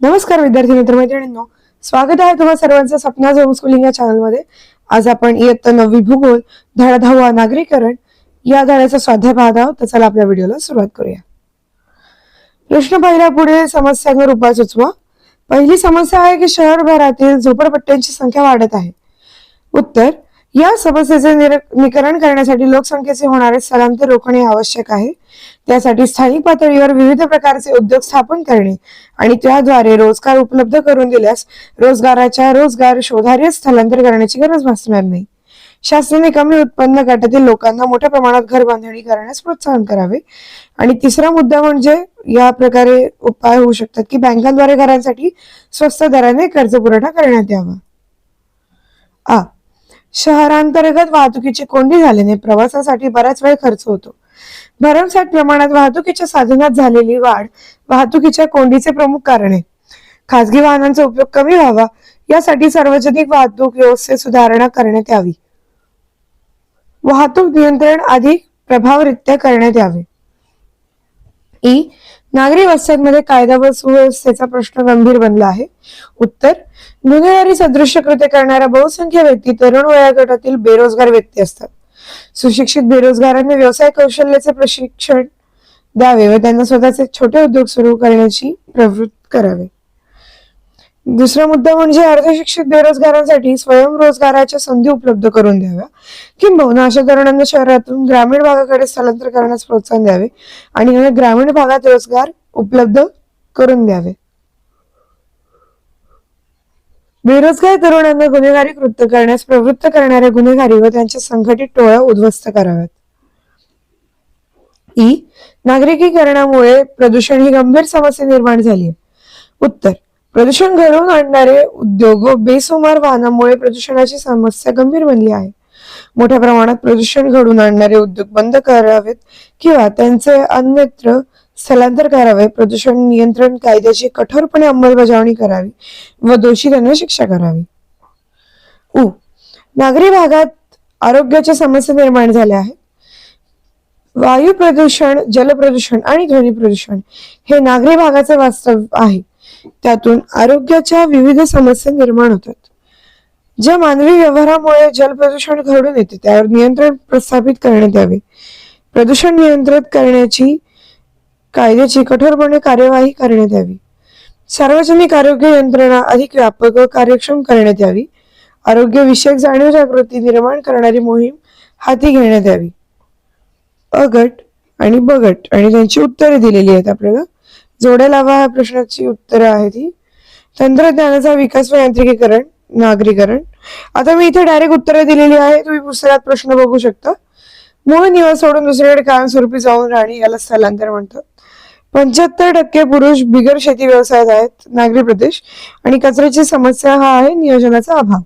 नमस्कार विद्यार्थी मित्रमैत्रिणींनो स्वागत आहे तुम्हा सर्वांचं सपना होम स्कूलिंग या चॅनलमध्ये आज आपण इयत्ता नववी भूगोल धडा दहावा नागरीकरण या धड्याचा स्वाध्याय पाहत आहोत. तर चला आपल्या व्हिडिओला सुरुवात करूया. प्रश्न पहिल्या पुढे समस्यांवर उपाय सुचवा. पहिली समस्या आहे की शहरभरातील झोपडपट्ट्यांची संख्या वाढत आहे. उत्तर या समस्येचे निर- निकरण करण्यासाठी लोकसंख्येचे होणारे स्थलांतर रोखणे आवश्यक आहे. त्यासाठी स्थानिक पातळीवर विविध प्रकारचे उद्योग स्थापन करणे आणि त्याद्वारे रोजगार उपलब्ध करून दिल्यास रोजगाराच्या रोजगार शोधार्य स्थलांतर करण्याची गरज भासणार नाही. शासनाने कमी उत्पन्न गटातील लोकांना मोठ्या प्रमाणात घर बांधणी करण्यास प्रोत्साहन करावे. आणि तिसरा मुद्दा म्हणजे या प्रकारे उपाय होऊ शकतात की बँकांद्वारे घरांसाठी स्वस्त दराने कर्ज पुरवठा करण्यात यावा. आ. शहरांतर्गत वाहतुकीची कोंडी झाल्याने प्रवासासाठी बराच वेळ खर्च होतो. भरमसाठ प्रमाणात वाहतुकीच्या साधनात झालेली वाढ वाहतुकीच्या कोंडीचे प्रमुख कारण आहे. खासगी वाहनांचा उपयोग कमी व्हावा यासाठी सार्वजनिक वाहतूक व्यवस्थेत सुधारणा करण्यात यावी. वाहतूक नियंत्रण अधिक प्रभावरित्या करण्यात यावे. ई. नागरी वस्त्यांमध्ये कायदा व सुव्यवस्थेचा प्रश्न गंभीर बनला आहे. उत्तर गुन्हेगारी सदृश्य कृत्य करणाऱ्या बहुसंख्य व्यक्ती तरुण वयागटातील बेरोजगार व्यक्ती असतात. सुशिक्षित बेरोजगारांनी व्यवसाय कौशल्याचे प्रशिक्षण द्यावे व त्यांना स्वतःचे छोटे उद्योग सुरू करण्याची प्रवृत्त करावे. दुसरा मुद्दा म्हणजे अर्धशिक्षित बेरोजगारांसाठी स्वयंरोजगाराच्या संधी उपलब्ध करून द्याव्या. किंबहुना अशा तरुणांना शहरातून ग्रामीण भागाकडे स्थलांतर करण्यास प्रोत्साहन द्यावे आणि ग्रामीण भागात रोजगार उपलब्ध करून द्यावे. बेरोजगार तरुणांना गुन्हेगारी कृत्य करण्यास प्रवृत्त करणाऱ्या गुन्हेगारी व त्यांच्या संघटित टोळ्या उद्ध्वस्त कराव्यात. ई. नागरिकीकरणामुळे प्रदूषण ही गंभीर समस्या निर्माण झाली आहे उत्तर. प्रदूषण घडवून आणणारे उद्योग व बेसुमार वाहनामुळे प्रदूषणाची समस्या गंभीर बनली आहे. मोठ्या प्रमाणात प्रदूषण घडवून आणणारे उद्योग बंद करावेत किंवा त्यांचे अन्यत्र स्थलांतर करावे प्रदूषण नियंत्रण कायद्याची कठोरपणे अंमलबजावणी करावी व दोषी त्यांना शिक्षा करावी. उ. नागरी भागात आरोग्याच्या समस्या निर्माण झाल्या आहेत. वायू प्रदूषण जल प्रदूषण आणि ध्वनी प्रदूषण हे नागरी भागाचे वास्तव आहे. त्यातून आरोग्याच्या विविध समस्या निर्माण होतात. ज्या मानवी व्यवहारामुळे जल प्रदूषण घडून येते त्यावर नियंत्रण प्रस्थापित करण्यात यावे. प्रदूषण नियंत्रित करण्याची कायद्याची कठोरपणे कार्यवाही करण्यात यावी. सार्वजनिक आरोग्य यंत्रणा अधिक व्यापक व कार्यक्षम करण्यात यावी. आरोग्यविषयक जाणीव जागृती निर्माण करणारी मोहीम हाती घेण्यात यावी. अगट आणि बगट आणि त्यांची उत्तरे दिलेली आहेत आपल्याला. जोड्या लावा या प्रश्नाची उत्तरं आहेत ही. तंत्रज्ञानाचा विकास व यांत्रिकीकरण नागरीकरण. आता मी इथे डायरेक्ट उत्तरे दिलेली आहे तुम्ही पुस्तकात प्रश्न बघू शकता. मूळ निवास सोडून दुसरीकडे कायमस्वरूपी जाऊन राहणे याला स्थलांतर म्हणतात पंच्याहत्तर टक्के पुरुष बिगर शेती व्यवसायात आहेत नागरी प्रदेश. आणि कचऱ्याची समस्या हा आहे नियोजनाचा अभाव.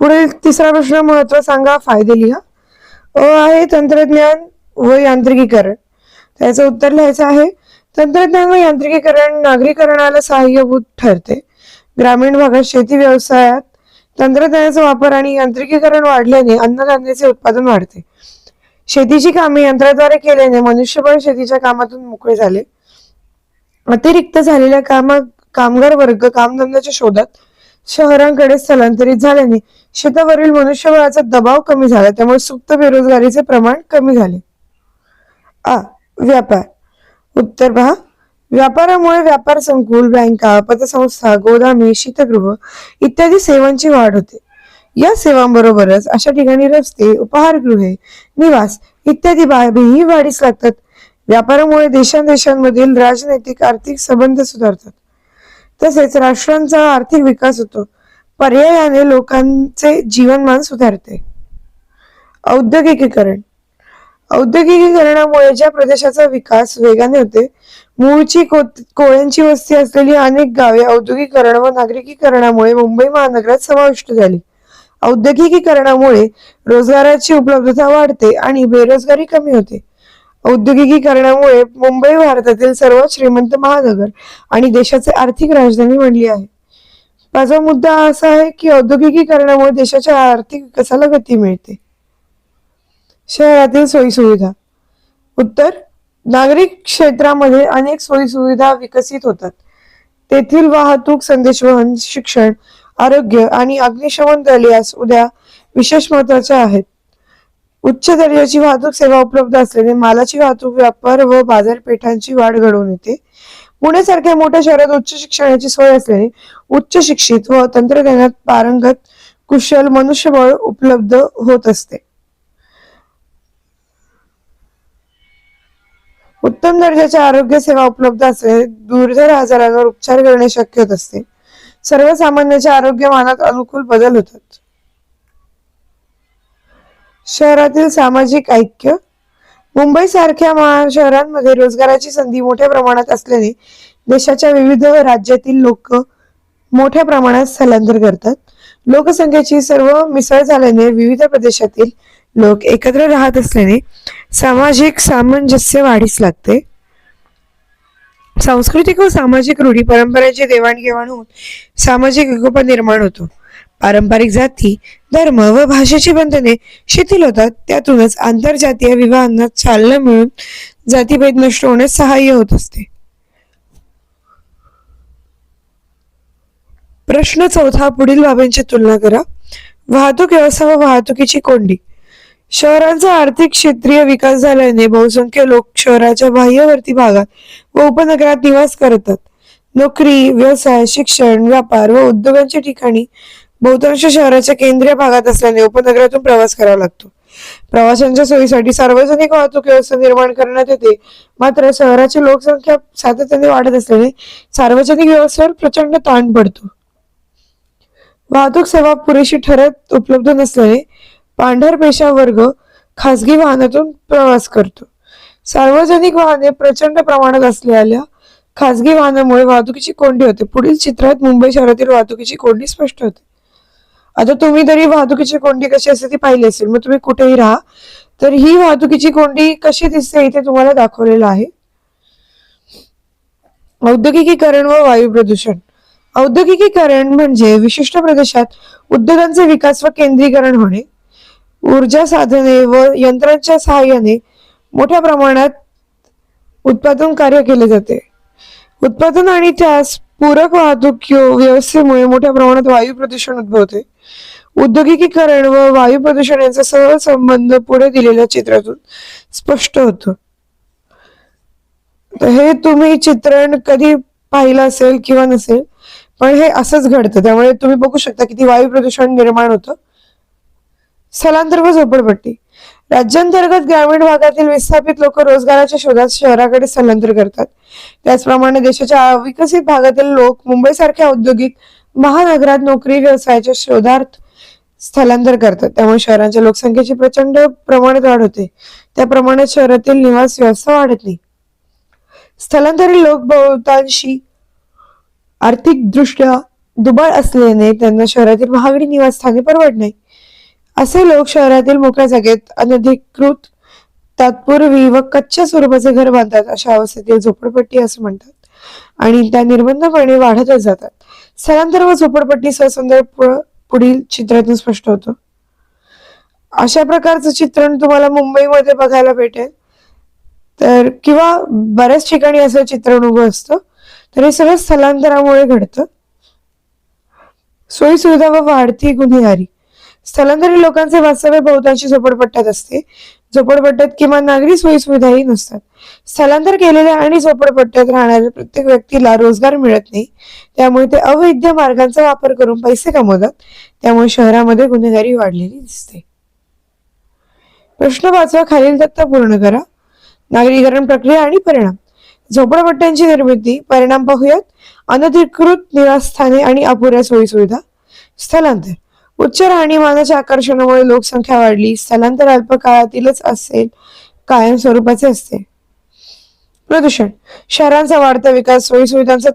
पुढील तिसरा प्रश्न महत्त्व सांगा फायदे लिहा. अ आहे तंत्रज्ञान व यांत्रिकीकरण. त्याचं उत्तर लिहायचं आहे तंत्रज्ञान व यांत्रिकीकरण नागरीकरणाला सहाय्यभूत ठरते. ग्रामीण भागात शेती व्यवसायात तंत्रज्ञानाचा वापर आणि यांत्रिकीकरण वाढल्याने अन्नधान्याचे उत्पादन वाढते. शेतीची कामे यंत्राद्वारे केल्याने मनुष्यबळ शेतीच्या कामातून मोकळे झाले. अतिरिक्त झालेल्या कामा कामगार वर्ग कामधंद्याच्या शोधात शहरांकडे स्थलांतरित झाल्याने शेतावरील मनुष्यबळाचा दबाव कमी झाला त्यामुळे सुप्त बेरोजगारीचे प्रमाण कमी झाले. आ व्यापार. उत्तर पहा. व्यापारामुळे व्यापार संकुल बँका पतसंस्था गोदामे शीतगृह इत्यादी सेवांची वाढ होते. या सेवांबरोबरच अशा ठिकाणी रस्ते उपहारगृहे निवास इत्यादी बाबीही वाढीस लागतात. व्यापारामुळे देशांदेशांमधील राजनैतिक आर्थिक संबंध सुधारतात. तसेच राष्ट्रांचा आर्थिक विकास होतो. पर्यायाने लोकांचे जीवनमान सुधारते. औद्योगिकीकरण. औद्योगिकीकरणामुळे ज्या प्रदेशाचा विकास वेगाने होते मूळची कोळ्यांची वस्ती असलेली अनेक गावे औद्योगिकरण व नागरिकीकरणामुळे मुंबई महानगरात समाविष्ट झाली. औद्योगिकीकरणामुळे रोजगाराची उपलब्धता वाढते आणि बेरोजगारी कमी होते. औद्योगिकीकरणामुळे मुंबई भारतातील सर्वात श्रीमंत महानगर आणि देशाचे आर्थिक राजधानी बनली आहे. माझा मुद्दा असा आहे की औद्योगिकीकरणामुळे देशाच्या आर्थिक विकासाला गती मिळते. शहरातील सोयीसुविधा. उत्तर नागरिक क्षेत्रामध्ये अनेक सोयीसुविधा विकसित होतात. तेथील वाहतूक संदेशवहन शिक्षण आरोग्य आणि अग्निशमन दल यास उद्या विशेष महत्त्वाच्या आहेत. उच्च दर्जाची वाहतूक सेवा उपलब्ध असल्याने मालाची वाहतूक व्यापार व बाजारपेठांची वाढ घडवून येते. पुण्यासारख्या मोठ्या शहरात उच्च शिक्षणाची सोय असल्याने उच्च शिक्षित व तंत्रज्ञानात पारंगत कुशल मनुष्यबळ उपलब्ध होत असते. उत्तम दर्जाच्या आरोग्य सेवा उपलब्ध असल्याने दुर्धर आजारांवर उपचार करणे शक्य होत असते. सर्वसामान्यांच्या आरोग्यमानात अनुकूल बदल होतात. शहरातील सामाजिक ऐक्य. मुंबई सारख्या शहरांमध्ये रोजगाराची संधी मोठ्या प्रमाणात असल्याने देशाच्या विविध राज्यातील लोक मोठ्या प्रमाणात स्थलांतर करतात. लोकसंख्येची सर्व मिसळ झाल्याने विविध प्रदेशातील लोक एकत्र राहत असल्याने सामाजिक सामंजस्य वाढीस लागते. सांस्कृतिक व सामाजिक रूढी परंपरांची देवाणघेवाण होऊन सामाजिक एकोपा निर्माण होतो. पारंपरिक जाती धर्म व भाषेची बंधने शिथिल होतात. त्यातूनच आंतरजातीय विवाहांना चालना मिळून जातीभेद नष्ट होण्यास सहाय्य होत असते. प्रश्न चौथा पुढील बाबींची तुलना करा. वाहतूक व्यवस्था व वाहतुकीची कोंडी. शहरांचा आर्थिक क्षेत्रीय विकास झाल्याने बहुसंख्य लोक शहराच्या बाह्यवर्ती भागात व उपनगरात निवास करतात. नोकरी व्यवसाय शिक्षण व्यापार व उद्योगांच्या ठिकाणी बहुतांश शहराच्या केंद्रीय भागात असल्याने उपनगरातून प्रवास करावा लागतो. प्रवाशांच्या सोयीसाठी सार्वजनिक वाहतूक व्यवस्था निर्माण करण्यात येते. मात्र शहराची लोकसंख्या सातत्याने वाढत असल्याने सार्वजनिक व्यवस्थेवर प्रचंड ताण पडतो. वाहतूक सेवा पुरेशी ठरत उपलब्ध नसल्याने पांढरपेशा वर्ग खासगी वाहनातून प्रवास करतो. सार्वजनिक वाहने प्रचंड प्रमाणात असलेल्या खासगी वाहनामुळे वाहतुकीची कोंडी होते. पुढील चित्रात मुंबई शहरातील वाहतुकीची कोंडी स्पष्ट होते. आता तुम्ही तरी वाहतुकीची कोंडी कशी असते ती पाहिली असेल मग तुम्ही कुठेही राहा. तर ही वाहतुकीची कोंडी कशी दिसते इथे तुम्हाला दाखवलेलं आहे. औद्योगिकीकरण व वायू प्रदूषण. औद्योगिकीकरण म्हणजे विशिष्ट प्रदेशात उद्योगांचे विकास व केंद्रीकरण होणे. ऊर्जा साधने व यंत्रांच्या सहाय्याने मोठ्या प्रमाणात उत्पादन कार्य केले जाते. उत्पादन आणि त्यास पूरक वाहतूक व्यवस्थेमुळे मोठ्या प्रमाणात वायू प्रदूषण उद्भवते. औद्योगिकीकरण व वायू प्रदूषण यांचा सहज संबंध पुढे दिलेल्या चित्रातून स्पष्ट होतो. तर हे तुम्ही चित्रण कधी पाहिलं असेल किंवा नसेल पण हे असंच घडतं. त्यामुळे तुम्ही बघू शकता किती वायू प्रदूषण निर्माण होतं. स्थलांतर व झोपडपट्टी. राज्यांतर्गत ग्रामीण भागातील विस्थापित लोक रोजगाराच्या शोधात शहराकडे स्थलांतर करतात. त्याचप्रमाणे देशाच्या अविकसित भागातील लोक मुंबईसारख्या औद्योगिक महानगरात नोकरी व्यवसायाच्या शोधार्थ स्थलांतर करतात. त्यामुळे शहरांच्या लोकसंख्येची प्रचंड प्रमाणात वाढ होते. त्या प्रमाणात शहरातील निवास व्यवस्था वाढत नाही. स्थलांतरित लोक बहुतांशी आर्थिकदृष्ट्या दुबळ असल्याने त्यांना शहरातील महागडी निवासस्थाने परवडत नाही असे लोक शहरातील मोकळ्या जागेत अनधिकृत तात्पूर्वी व कच्च्या स्वरूपाचे घर बांधतात अशा अवस्थेतील झोपडपट्टी असं म्हणतात. आणि त्या निर्बंधपणे वाढतच जातात. स्थलांतर व झोपडपट्टी संदर्भ पुढील चित्रातून स्पष्ट होतो. अशा प्रकारचं चित्रण तुम्हाला मुंबईमध्ये बघायला भेटेल. तर किंवा बऱ्याच ठिकाणी असं चित्रण उभं असतं. तर हे सगळं स्थलांतरामुळे घडतं. सोयीसुविधा व वाढती गुन्हेगारी. स्थलांतरित लोकांचे वास्तव्य बहुतांशी झोपडपट्ट्यात असते. झोपडपट्ट्यात किमान नागरी सोयी सुविधाही नसतात. स्थलांतर केलेल्या आणि झोपडपट्ट्यात राहणाऱ्या प्रत्येक व्यक्तीला रोजगार मिळत नाही. त्यामुळे ते अवैध मार्गांचा वापर करून पैसे कमवतात. त्यामुळे शहरामध्ये गुन्हेगारी वाढलेली दिसते. प्रश्न पाचवा खालील तक्ता पूर्ण करा. नागरीकरण प्रक्रिया आणि परिणाम. झोपडपट्ट्यांची निर्मिती परिणाम पाहूयात. अनधिकृत निवासस्थाने आणि अपुऱ्या सोयी सुविधा स्थलांतर. उच्च राहणीमानाच्या आकर्षणामुळे लोकसंख्या वाढली. स्थलांतर अल्पकाळातीलच असेल कायम स्वरूपाचे असते. प्रदूषण. शहरांचा वाढता विकास सोयी सुविधांचा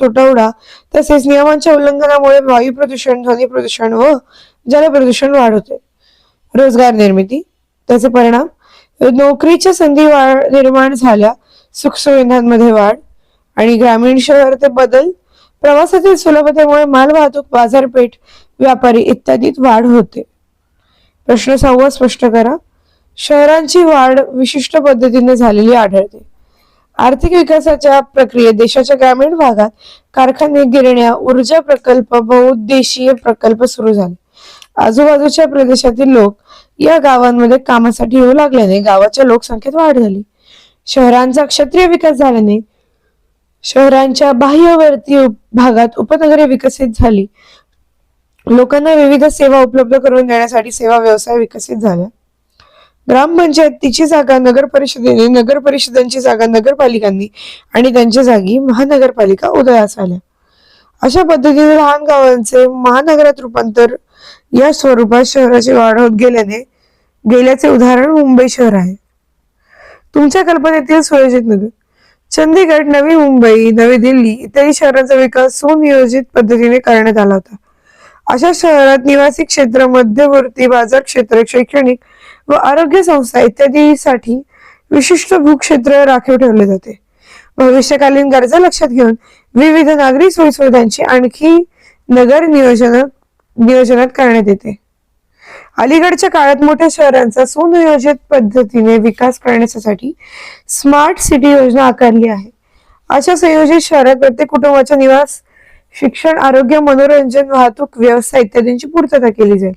तुटवडा तसेच नियमांच्या उल्लंघनामुळे वायू प्रदूषण ध्वनी प्रदूषण व जलप्रदूषण वाढ होते रोजगार निर्मिती. त्याचे परिणाम. नोकरीच्या संधी वाढ निर्माण झाल्या. सुखसुविधांमध्ये वाढ आणि ग्रामीण शहर ते बदल. प्रवासातील सुलभतेमुळे मालवाहतूक बाजारपेठ व्यापारी इत्यादीत वाढ होते. प्रश्न सहावा स्पष्ट करा. शहरांची वाढ विशिष्ट पद्धतीने झालेली आढळते. आर्थिक विकासाच्या प्रक्रियेत देशाच्या ग्रामीण भागात कारखाने गिरण्या ऊर्जा प्रकल्प बहुउद्देशीय प्रकल्प सुरू झाले. आजूबाजूच्या प्रदेशातील लोक या गावांमध्ये कामासाठी येऊ लागल्याने गावाच्या लोकसंख्येत वाढ झाली. शहरांचा क्षत्रिय विकास झाल्याने शहरांच्या बाह्यवर्ती उप- भागात उपनगरे विकसित झाली. लोकांना विविध सेवा उपलब्ध करून देण्यासाठी सेवा व्यवसाय विकसित झाल्या ग्रामपंचायतीची जागा नगर परिषदेने नगर परिषदांची जागा नगरपालिकांनी आणि त्यांच्या जागी महानगरपालिका उदयास आल्या. अशा पद्धतीने लहान गावांचे महानगरात रूपांतर या स्वरूपात शहराची वाढ होत गेल्याने गेल्याचे उदाहरण मुंबई शहर आहे. तुमच्या कल्पनेतील सुयोजित नगर. चंदीगड नवी मुंबई नवी दिल्ली इत्यादी शहरांचा विकास सुनियोजित पद्धतीने करण्यात आला होता. अशा शहरात निवासी क्षेत्र मध्यवर्ती बाजार क्षेत्र शैक्षणिक व आरोग्य संस्था इत्यादीसाठी विशिष्ट भूक्षेत्र राखीव ठेवले जाते. भविष्यकालीन गरजा लक्षात घेऊन विविध नागरी सोयीसुविधांची आणखी नगर नियोजन नियोजनात करण्यात येते. अलीकडच्या काळात मोठ्या शहरांचा सुनियोजित पद्धतीने विकास करण्यासाठी स्मार्ट सिटी योजना आकारली आहे. अशा संयोजित शहरात प्रत्येक कुटुंबाच्या निवास शिक्षण आरोग्य मनोरंजन वाहतूक व्यवसाय इत्यादींची पूर्तता केली जाईल.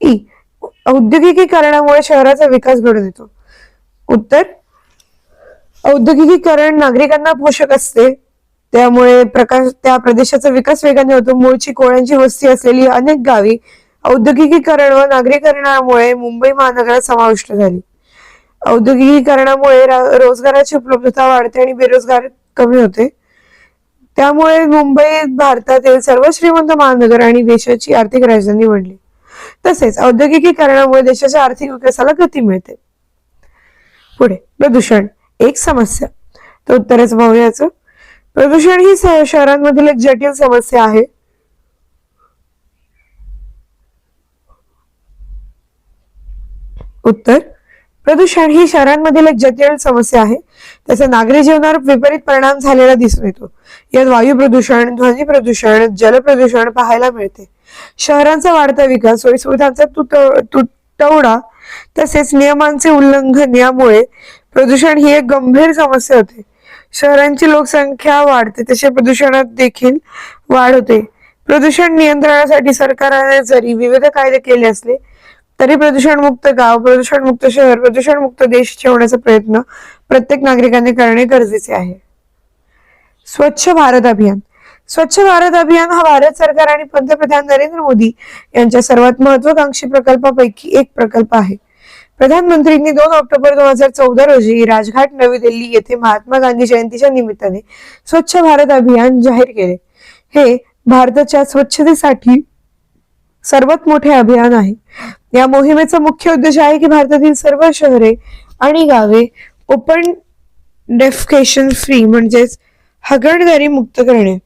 ई औद्योगिकीकरणामुळे शहराचा विकास घडून येतो उत्तर औद्योगिकीकरण नागरिकांना पोषक असते. त्यामुळे प्रकाश त्या प्रदेशाचा विकास वेगाने होतो. मूळची कोळ्यांची वस्ती असलेली अनेक गावी औद्योगिकीकरण व नागरीकरणामुळे मुंबई महानगरात समाविष्ट झाली. औद्योगिकीकरणामुळे रोजगाराची उपलब्धता वाढते आणि बेरोजगार कमी होते. त्यामुळे मुंबई भारतातील सर्व श्रीमंत महानगर आणि देशाची आर्थिक राजधानी बनली. तसेच औद्योगिकीकरणामुळे देशाच्या आर्थिक विकासाला गती मिळते. पुढे प्रदूषण एक समस्या. तर उत्तरच पाहूया प्रदूषण ही शहरांमधील एक जटिल समस्या आहे. उत्तर प्रदूषण ही शहरांमधील एक जटिल समस्या आहे. त्याचा नागरी जीवनावर विपरीत परिणाम झालेला दिसून येतो. यात वायू प्रदूषण ध्वनी प्रदूषण जल प्रदूषण पाहायला मिळते. शहरांचा वाढता विकास सोयीसुविधांचा तुट- तुटवडा तसेच नियमांचे उल्लंघन यामुळे प्रदूषण ही एक गंभीर समस्या होते. शहरांची लोकसंख्या वाढते तसे प्रदूषणात देखील वाढ होते. प्रदूषण नियंत्रणासाठी सरकारने जरी विविध कायदे केले असले तरी प्रदूषणमुक्त गाव प्रदूषणमुक्त शहर प्रदूषणमुक्त देश ठेवण्याचा प्रयत्न प्रत्येक नागरिकांनी करणे गरजेचे आहे. स्वच्छ भारत अभियान. स्वच्छ भारत अभियान हा भारत सरकार आणि पंतप्रधान नरेंद्र मोदी यांच्या सर्वात महत्वाकांक्षी प्रकल्पापैकी एक प्रकल्प आहे. प्रधानमंत्रींनी दोन ऑक्टोबर दोन हजार चौदा रोजी राजघाट नवी दिल्ली येथे महात्मा गांधी जयंतीच्या निमित्ताने स्वच्छ भारत अभियान जाहीर केले. हे भारताच्या स्वच्छतेसाठी सर्वात मोठे अभियान आहे. या मोहिमेचा मुख्य उद्देश आहे की भारतातील सर्व शहरे आणि गावे ओपन डेफिकेशन फ्री म्हणजेच हगणदारी मुक्त करणे.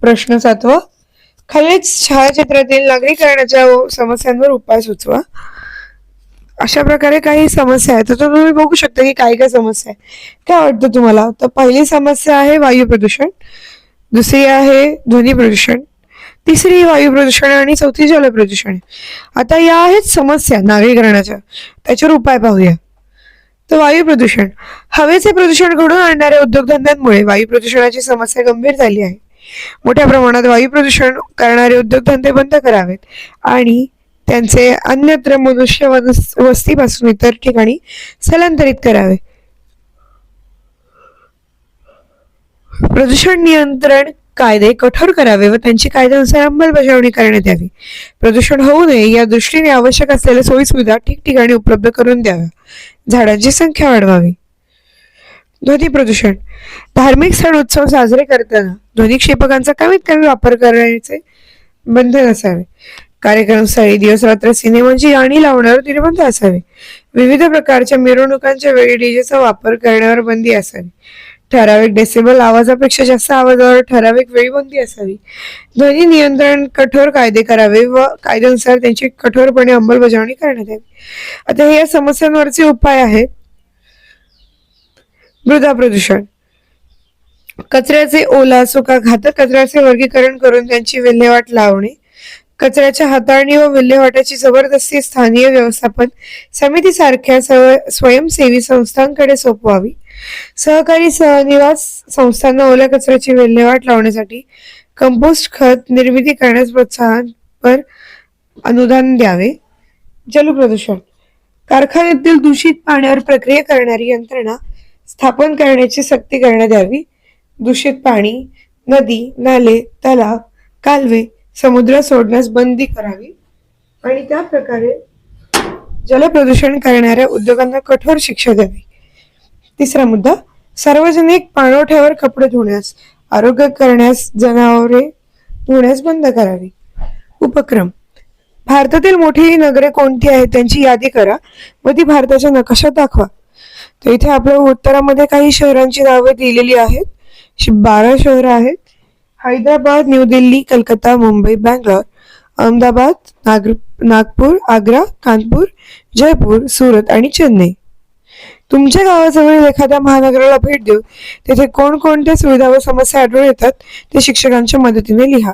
प्रश्न सातवा खालील छायाचित्रातील नागरीकरणाच्या समस्यांवर उपाय सुचवा. अशा प्रकारे काही समस्या आहेत. तर तुम्ही बघू शकता की काय काय समस्या आहे काय वाटतं तुम्हाला? तर पहिली समस्या आहे वायू प्रदूषण. दुसरी आहे ध्वनी प्रदूषण. तिसरी वायू प्रदूषण आणि चौथी जल प्रदूषण. आता या आहेत समस्या नागरीकरणाच्या. त्याच्यावर उपाय पाहूया. तर वायू प्रदूषण. हवेचे प्रदूषण घडून आणणाऱ्या उद्योगधंद्यांमुळे वायू प्रदूषणाची समस्या गंभीर झाली आहे. मोठ्या प्रमाणात वायू प्रदूषण करणारे उद्योगधंदे बंद करावेत आणि त्यांचे अन्यत्र मनुष्य वस्तीपासून इतर ठिकाणी स्थलांतरित करावे. प्रदूषण नियंत्रण कायदे कठोर करावे व त्यांची कायद्यानुसार अंमलबजावणी करण्यात यावी. प्रदूषण होऊ नये या दृष्टीने आवश्यक असलेल्या सोयीसुविधा ठिकठिकाणी उपलब्ध करून द्याव्या. झाडांची संख्या वाढवावी. ध्वनी प्रदूषण. धार्मिक सण उत्सव साजरे करताना ध्वनी क्षेपकांचा कमीत कमी वापर करण्याचे बंधन असावे. कार्यक्रमस्थळी दिवस रात्र सिनेमांची गाणी लावण्यावर निर्बंध असावे. विविध प्रकारच्या मिरवणुकांच्या वेळी डीजेचा वापर करण्यावर बंदी असावी. ठराविक डेसिबल आवाजापेक्षा जास्त आवाजावर ठराविक वेळी बंदी असावी. ध्वनी नियंत्रण कठोर कायदे करावे व कायद्यानुसार त्यांची कठोरपणे अंमलबजावणी करण्यात यावी. आता हे या समस्यांवरचे उपाय आहेत. मृदा प्रदूषण. कचऱ्याचे ओला सुका घातक कचऱ्याचे वर्गीकरण करून त्यांची विल्हेवाट लावणे. कचऱ्याच्या हाताळणी व विल्हेवाटाची जबरदस्ती स्थानीय व्यवस्थापन समितीसारख्या स्वयंसेवी संस्थांकडे सोपवावी. सहकारी सहनिवास संस्थांना ओल्या कचऱ्याची विल्हेवाट लावण्यासाठी कंपोस्ट खत निर्मिती करण्यास प्रोत्साहनपर अनुदान द्यावे. जलप्रदूषण. कारखान्यातील दूषित पाण्यावर प्रक्रिया करणारी यंत्रणा स्थापन करण्याची सक्ती करण्यात यावी. दूषित पाणी नदी नाले तलाव कालवे समुद्र सोडण्यास बंदी करावी. आणि त्या प्रकारे जलप्रदूषण करणाऱ्या उद्योगांना कठोर शिक्षा द्यावी. तिसरा मुद्दा सार्वजनिक पाणवठ्यावर कपडे धुण्यास आरोग्य करण्यास जनावरे धुण्यास बंद करावी. उपक्रम भारतातील मोठी नगरे कोणती आहेत त्यांची यादी करा. व ती भारताच्या नकाशात दाखवा. तर इथे आपल्या उत्तरामध्ये काही शहरांची नावे दिलेली आहेत. बारा शहरं आहेत. हैदराबाद न्यू दिल्ली कलकत्ता मुंबई बँगलोर अहमदाबाद नागर नागपूर आग्रा कानपूर जयपूर सुरत आणि चेन्नई. तुमच्या गावाजवळील एखाद्या महानगराला भेट देऊ तेथे कोणकोणत्या सुविधा व समस्या आढळून येतात ते शिक्षकांच्या मदतीने लिहा.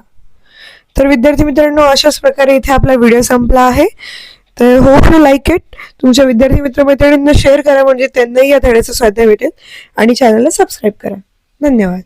तर विद्यार्थी मित्रांनो अशाच प्रकारे इथे आपला व्हिडिओ संपला आहे. तर होप यू लाईक इट तुमच्या विद्यार्थी मित्रमैत्रिणींना शेअर करा म्हणजे त्यांनाही या धड्याचा स्वाध्याय भेटेल. आणि चॅनलला सबस्क्राईब करा. धन्यवाद.